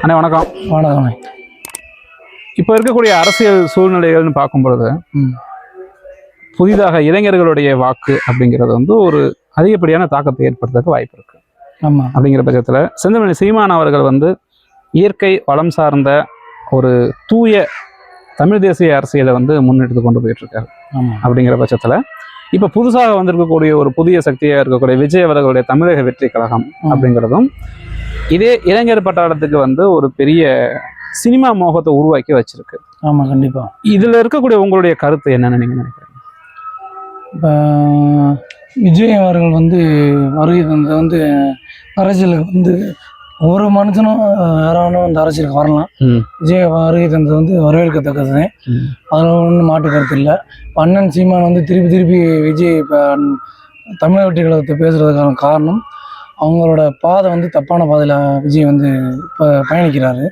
அண்ணே வணக்கம். வணக்கம். இப்போ இருக்கக்கூடிய அரசியல் சூழ்நிலைகள்னு பார்க்கும் பொழுது ம். புதிதாக இளைஞர்களுடைய வாக்கு அப்படிங்கிறது வந்து ஒரு அதிகப்படியான தாக்கத்தை ஏற்படுத்துறதுக்கு வாய்ப்பு இருக்கு. ஆமாம் அப்படிங்கிற பட்சத்தில் செந்தமணி சீமான் அவர்கள் வந்து இயற்கை வளம் சார்ந்த ஒரு தூய தமிழ் தேசிய அரசியலை வந்து முன்னெடுத்து கொண்டு போயிட்டு இருக்காரு ஆமாம் அப்படிங்கிற பட்சத்தில் இப்போ புதுசாக வந்திருக்கக்கூடிய ஒரு புதிய சக்தியாக இருக்கக்கூடிய விஜய் அவர்களுடைய தமிழக வெற்றி கழகம் அப்படிங்கிறதும் இதே இளைஞர் பட்டாளத்துக்கு வந்து ஒரு பெரிய சினிமா மோகத்தை உருவாக்கி வச்சிருக்கு. ஆமாம் கண்டிப்பாக இதுல இருக்கக்கூடிய உங்களுடைய கருத்து என்னன்னு நீங்க நினைக்கிறீங்க? இப்போ விஜய் அவர்கள் வந்து வருகை தந்தது வந்து அரசியலுக்கு வந்து ஒரு மனுஷனும் யாரானும் அந்த அரசியலுக்கு வரலாம். விஜய் வருகை தந்தது வந்து வரவேற்கத்தக்கது அதில் ஒன்றும் மாற்று கருத்து இல்லை. அண்ணன் சீமான் வந்து திருப்பி திருப்பி விஜய் இப்போ தமிழக வெற்றி கழகத்தை பேசுறதுக்கான காரணம் அவங்களோட பாதை வந்து தப்பான பாதையில் விஜய் வந்து இப்போ பயணிக்கிறாரு.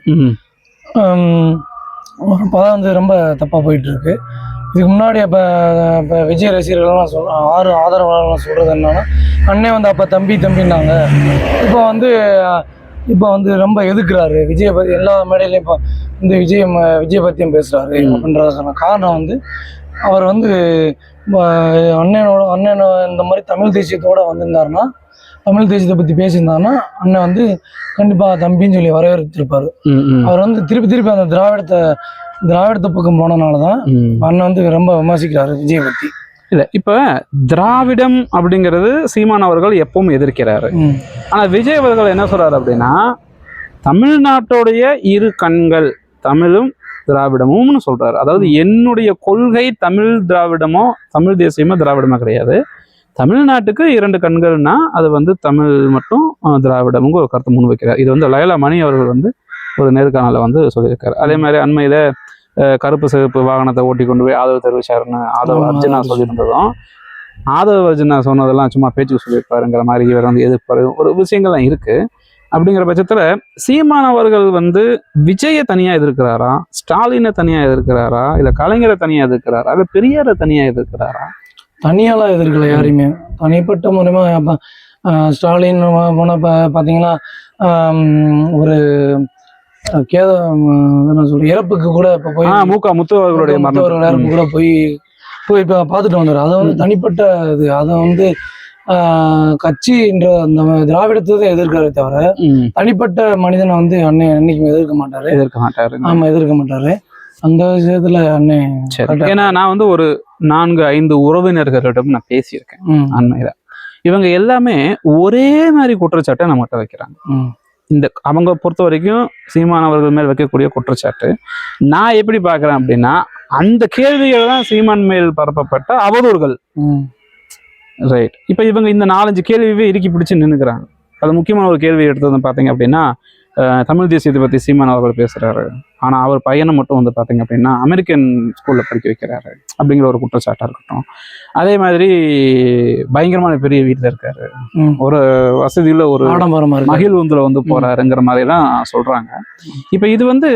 ஒரு படம் வந்து ரொம்ப தப்பாக போயிட்டு இருக்கு இதுக்கு முன்னாடி இப்போ இப்போ விஜய் ரசிகர்கள்லாம் சொல் ஆறு ஆதரவாளர்லாம் சொல்கிறது என்னன்னா அண்ணே வந்து அப்போ தம்பி தம்பின்னாங்க. இப்போ வந்து இப்போ வந்து ரொம்ப எதுக்குறாரு? விஜயை பற்றி எல்லா மேடையிலையும் இப்போ இந்த விஜய் விஜய் பற்றியும் பேசுகிறாரு ம். அப்படின்றதுக்கான காரணம் வந்து அவர் வந்து அண்ணனோட அண்ணன் இந்த மாதிரி தமிழ் தேசியத்தோட வந்திருந்தாருன்னா தமிழ் தேசியத்தை பற்றி பேசியிருந்தாருன்னா அண்ணன் வந்து கண்டிப்பாக தம்பின்னு சொல்லி வரவேற்றிருப்பாரு. அவர் வந்து திருப்பி திருப்பி அந்த திராவிடத்தை திராவிடத்தை பக்கம் போனனால தான். அண்ணன் வந்து ரொம்ப விமர்சிக்கிறாரு விஜய் பத்தி. இல்ல இப்ப திராவிடம் அப்படிங்கிறது சீமான் அவர்கள் எப்பவும் எதிர்க்கிறாரு. ம். ஆனா விஜய் அவர்கள் என்ன சொல்றாரு அப்படின்னா தமிழ்நாட்டுடைய இரு கண்கள் தமிழும் திராவிடமும்னு சொல்றாரு. அதாவது என்னுடைய கொள்கை தமிழ் திராவிடமோ தமிழ் தேசியமோ திராவிடமோ கிடையாது. தமிழ்நாட்டுக்கு இரண்டு கண்கள்னா அது வந்து தமிழ் மட்டும் அஹ், திராவிடமுங்க ஒரு கருத்து முன்வைக்கிறார் இது வந்து லயலா மணி அவர்கள் வந்து ஒரு நேர்காணல வந்து சொல்லியிருக்காரு. அதே மாதிரி அண்மையில கருப்பு சிவப்பு வாகனத்தை ஓட்டி கொண்டு போய் ஆதரவு தெரிவிச்சாருன்னு ஆதவ அர்ஜுனா சொல்லியிருந்ததும் ஆதவ அர்ஜுனா சொன்னதெல்லாம் சும்மா பேச்சுக்கு சொல்லியிருப்பாருங்கிற மாதிரி இவர் வந்து எதிர்ப்பாரு. ஒரு விஷயங்கள்லாம் இருக்கு. அப்படிங்கிற பட்சத்துல சீமான் அவர்கள் வந்து விஜயை தனியா எதிர்க்கிறாரா? ஸ்டாலினை தனியா எதிர்க்கிறாரா? இல்ல கலைஞரை தனியா எதிர்க்கிறாரா? இல்ல பெரியாரை தனியா எதிர்க்கிறாரா? தனியாலாம் எதிர்க்கல யாரையுமே. தனிப்பட்ட மூலமா ஸ்டாலின் போன பார்த்தீங்கன்னா ஒரு கேத என்ன சொல்ற இறப்புக்கு கூட இப்போ போய் ஆஹ் மூகா முத்து அவர்களுடைய இறப்பு கூட போய் போய் இப்போ பார்த்துட்டு வந்தார். அதை வந்து தனிப்பட்ட இது அதை வந்து கட்சின்ற அந்த திராவிடத்தை தான் தவிர தனிப்பட்ட மனிதனை வந்து அண்ணன் என்னைக்குமே எதிர்க்க மாட்டாரு. எதிர்க்க மாட்டாரு. ஆமா எதிர்க்க மாட்டாரு. அந்த விஷயத்துல சரி. ஏன்னா நான் வந்து ஒரு நான்கு ஐந்து உறவினர்களிடம் நான் பேசியிருக்கேன் அண்மையில. இவங்க எல்லாமே ஒரே மாதிரி குற்றச்சாட்டை நம்மகிட்ட வைக்கிறாங்க. இந்த அவங்க பொறுத்த வரைக்கும் சீமான் அவர்கள் மேல் வைக்கக்கூடிய குற்றச்சாட்டு. நான் எப்படி பார்க்கறேன் அப்படின்னா அந்த கேள்விகள் தான் சீமான் மேல் பரப்பப்பட்ட அவதூறுகள். ரைட் இப்போ இவங்க இந்த நாலஞ்சு கேள்வியவே இறுக்கி பிடிச்சு நின்னுக்கிறாங்க. அது முக்கியமான ஒரு கேள்வி எடுத்தது பார்த்தீங்க அப்படின்னா தமிழ் தேசியத்தை பற்றி சீமான் அவர்கள் பேசுறாரு. ஆனா அவர் பையனை மட்டும் வந்து பார்த்தீங்க அப்படின்னா அமெரிக்கன் ஸ்கூல்ல படிக்க வைக்கிறாரு அப்படிங்கிற ஒரு குற்றச்சாட்டா இருக்கட்டும். அதே மாதிரி பயங்கரமான பெரிய வீட்டில் இருக்காரு. ஒரு வசதியுள்ள ஒரு மகிழ்வுந்துல வந்து போறாருங்கிற மாதிரி எல்லாம் சொல்றாங்க. இப்ப இது வந்து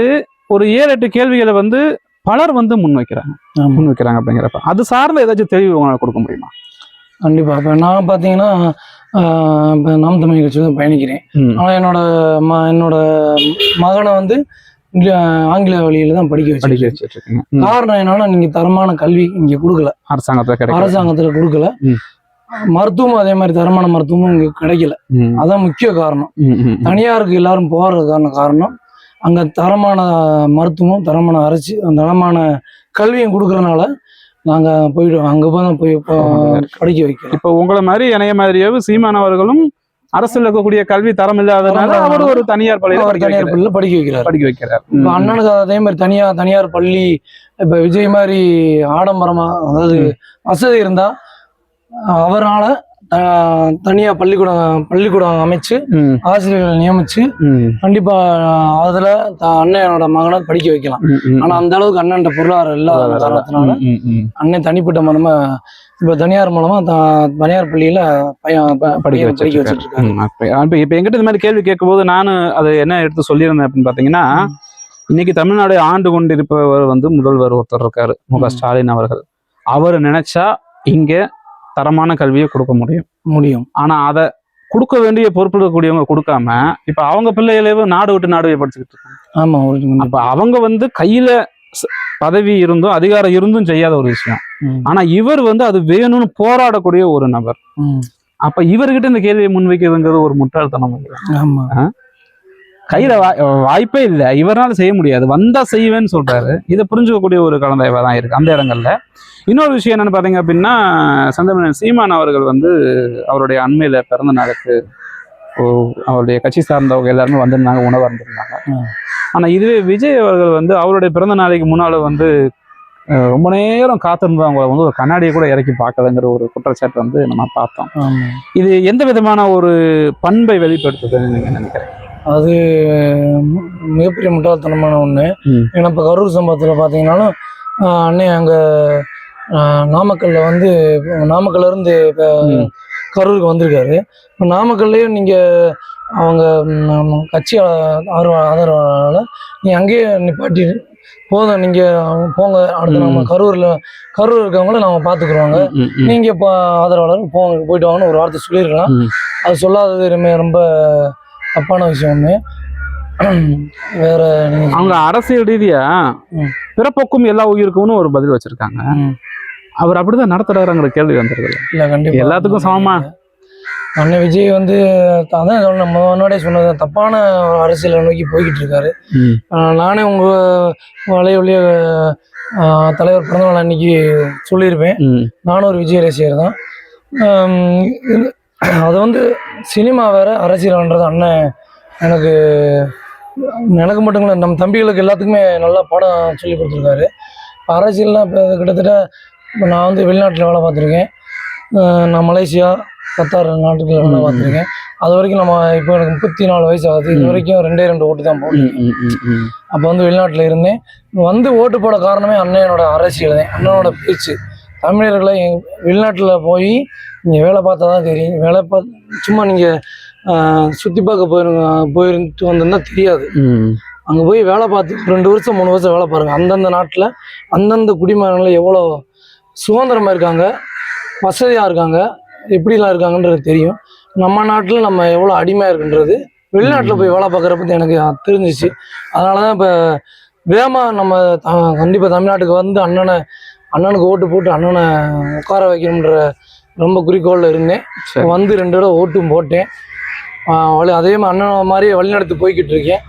ஒரு ஏழு எட்டு கேள்விகளை வந்து பலர் வந்து முன்வைக்கிறாங்க ஆமா, முன்வைக்கிறாங்க அப்படிங்கிறப்ப. அது சார்ந்த ஏதாச்சும் தெளிவு கொடுக்க முடியுமா? கண்டிப்பா. இப்ப நான் பாத்தீங்கன்னா ஆஹ், இப்ப நாம் தமிழ் கட்சி வந்து பயணிக்கிறேன். ம், ஆனா என்னோட ம என்னோட மகனை வந்து ஆங்கில வழியில தான் படிக்க படிக்க வச்சு வச்சுட்டு இருக்கீங்க ம், காரணம் என்னன்னா நீங்க தரமான கல்வி இங்க கொடுக்கல. அரசாங்கத்துல அரசாங்கத்துல கொடுக்கல. மருத்துவமும் அதே மாதிரி தரமான மருத்துவமும் இங்க கிடைக்கல. அதான் முக்கிய காரணம். தனியாருக்கு எல்லாரும் போறதுக்கான காரணம். அங்க தரமான மருத்துவம் தரமான அரசு தரமான கல்வியும் கொடுக்கறனால நாங்க போயிடுவோம் அங்க போய் தான் போய் படிக்க வைக்கிறோம். இப்ப உங்களை மாதிரி இணைய மாதிரியே சீமான் அவர்களும் அரசில் இருக்கக்கூடிய கல்வி தரம் இல்லாதனால அவர் ஒரு தனியார் பள்ளியில தனியார். பள்ளியில படிக்க வைக்கிறார். படிக்க வைக்கிறார். இப்ப அண்ணனுக்கு அதே மாதிரி தனியா தனியார் பள்ளி இப்ப விஜய் மாதிரி ஆடம்பரமா அதாவது வசதி இருந்தா அவரால தனியா பள்ளிக்கூடம் பள்ளிக்கூடம் அமைச்சு ஆசிரியர்களை நியமிச்சு கண்டிப்பா அதுல அண்ணனோட மகனை படிக்க வைக்கலாம். ஆனா அந்த அளவுக்கு அண்ணன் பொருளாதாரம் இல்லாத காரணத்தினால. அண்ணன் தனிப்பட்ட மூலமா இப்ப தனியார் மூலமா தனியார் பள்ளியில பையன் படிக்க அப்ப இப்ப எங்கிட்ட இந்த மாதிரி கேள்வி கேட்கும்போது நான் அது என்ன எடுத்து சொல்லியிருந்தேன் அப்படின்னு பாத்தீங்கன்னா இன்னைக்கு தமிழ்நாடு ஆண்டு கொண்டிருப்பவர் வந்து முதல்வர் ஒருத்தர் இருக்காரு மு க ம். ஸ்டாலின் அவர்கள். அவர் நினைச்சா இங்க தரமான கல்வியை கொடுக்க முடியும். முடியும். ஆனா அதை கொடுக்க வேண்டிய பொறுப்பு இருக்கக்கூடியவங்க கொடுக்காம இப்ப அவங்க பிள்ளைகளே நாடு விட்டு நாடு படிச்சுக்கிட்டு இருக்காங்க. ஆமா அப்ப அவங்க வந்து கையில பதவி இருந்தும் அதிகாரம் இருந்தும் செய்யாத ஒரு விஷயம். ஆனா இவர் வந்து அது வேணும்னு போராடக்கூடிய ஒரு நபர். அப்ப இவர்கிட்ட இந்த கேள்வியை முன்வைக்கிறதுங்கிறது ஒரு முட்டாள்தனம். ஆமா. கையில வாய்ப்பே இல்லை. இவரால செய்ய முடியாது. வந்தா செய்வேன்னு சொல்றாரு. இதை புரிஞ்சுக்கக்கூடிய ஒரு கலந்தாய்வா தான் இருக்கு. அந்த இடங்கள்ல. இன்னொரு விஷயம் என்னன்னு பாத்தீங்க அப்படின்னா சந்தமன் சீமான் அவர்கள் வந்து அவருடைய அண்மையில பிறந்த நாளுக்கு ஓ- அவருடைய கட்சி சார்ந்தவங்க எல்லாருமே வந்திருந்தாங்க உணவு இருந்திருந்தாங்க. ஆனா இதுவே விஜய் அவர்கள் வந்து அவருடைய பிறந்த நாளைக்கு முன்னால வந்து ரொம்ப நேரம் காத்திருந்தவங்க வந்து ஒரு கண்ணாடியை கூட இறக்கி பார்க்கலங்கிற ஒரு குற்றச்சாட்டு வந்து நம்ம பார்த்தோம். இது எந்த விதமான ஒரு பண்பை வெளிப்படுத்துதுன்னு நீங்க நினைக்கிறேன் அது மிகப்பெரிய முட்டாள்தனமான ம். ஏன்னா இப்போ கரூர் சம்பவத்தில் பார்த்தீங்கன்னாலும் அண்ணன் அங்கே நாமக்கல்ல வந்து நாமக்கல்ல இருந்து இப்போ. கரூருக்கு வந்திருக்காரு இப்போ நாமக்கல்லையே நீங்கள் அவங்க கட்சி ஆர்வ ஆதரவாளர் நீங்கள் அங்கேயே நிப்பாட்டி போதும் நீங்கள் போங்க அடுத்து நம்ம. கரூரில் கரூர் இருக்கவங்கள நம்ம ம். நீங்கள் இப்போ ஆதரவாளர் போங்க போயிட்டு வாங்கன்னு ஒரு வார்த்தை சொல்லியிருக்கலாம். அது சொல்லாதது ரொம்ப தப்பான விஷயம் ஒன்று வேற அவங்க அரசியல் ரீதியா. பிறப்போக்கும் எல்லா உயிருக்கும்னு ஒரு பதில் வச்சிருக்காங்க. அவர் அப்படிதான் நடத்துறாருங்கிற கேள்வி வந்துருது இல்ல கண்டிப்பா. எல்லாத்துக்கும் சமமா? அண்ணன் விஜய் வந்து அதான் சொன்ன முன்னாடியே சொன்னது தப்பான ஒரு அரசியலை நோக்கி போய்கிட்டு இருக்காரு. நானே உங்க வழிய ஆஹ் தலைவர் பிறந்தநாள் அன்னைக்கு சொல்லியிருப்பேன். நானும் ஒரு விஜய் ரசிகர் தான். அது வந்து சினிமா வேற அரசியல்ன்றது அண்ணன் எனக்கு எனக்கு மட்டும் இல்லை நம்ம தம்பிகளுக்கு எல்லாத்துக்குமே நல்லா பாடம் சொல்லி கொடுத்துருக்காரு. இப்போ அரசியல்லாம் இப்போ கிட்டத்தட்ட இப்போ நான் வந்து வெளிநாட்டில் வேலை பார்த்துருக்கேன். நான் மலேசியா கத்தார் நாட்டுகளில் வேலை. பார்த்துருக்கேன். அது வரைக்கும் நம்ம இப்போ எனக்கு முப்பத்தி நாலு வயசு ஆகுது. இது. வரைக்கும் ரெண்டே ரெண்டு ஓட்டு தான் போட்டேன் அப்போ வந்து வெளிநாட்டில் இருந்தேன். வந்து ஓட்டு போட காரணமே அண்ணனோட அரசியல் தான். அண்ணனோட பேச்சு. தமிழர்களை வெளிநாட்டில் போய் நீங்கள் வேலை பார்த்தா தான் தெரியும். வேலை பார்த்து சும்மா நீங்கள் சுற்றி பார்க்க போயிருங்க போயிருந்து வந்திருந்தா தெரியாது. அங்கே போய் வேலை பார்த்து ரெண்டு வருஷம் மூணு வருஷம் வேலை பாருங்கள் அந்தந்த நாட்டில் அந்தந்த குடிமகன்கள் எவ்வளோ சுதந்திரமாக இருக்காங்க வசதியாக இருக்காங்க எப்படிலாம் இருக்காங்கன்றது தெரியும். நம்ம நாட்டில் நம்ம எவ்வளோ அடிமையாக இருக்குன்றது வெளிநாட்டில் போய் வேலை பார்க்குறப்ப எனக்கு தெரிஞ்சிச்சு. அதனால தான் இப்போ வேகமாக நம்ம கண்டிப்பாக தமிழ்நாட்டுக்கு வந்து அண்ணனை அண்ணனுக்கு ஓட்டு போட்டு அண்ணனை உட்கார வைக்கணுன்ற ரொம்ப குறிக்கோளில் இருந்தேன். வந்து ரெண்டு தடவை ஓட்டும் போட்டேன். வழி- அதே மாதிரி அண்ணன் மாதிரியே வழிநடத்தி போய்கிட்டு இருக்கேன்.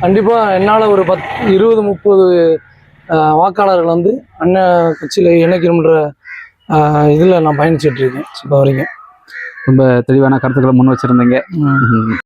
கண்டிப்பாக என்னால் ஒரு பத் இருபது முப்பது வாக்காளர்கள் வந்து அண்ணன் கட்சியில் இணைக்கணுன்ற இதில் நான் பயணிச்சிட்டு இருக்கேன். இப்போ வரைக்கும். ரொம்ப தெளிவான கருத்துக்களை முன் வச்சிருந்தீங்க.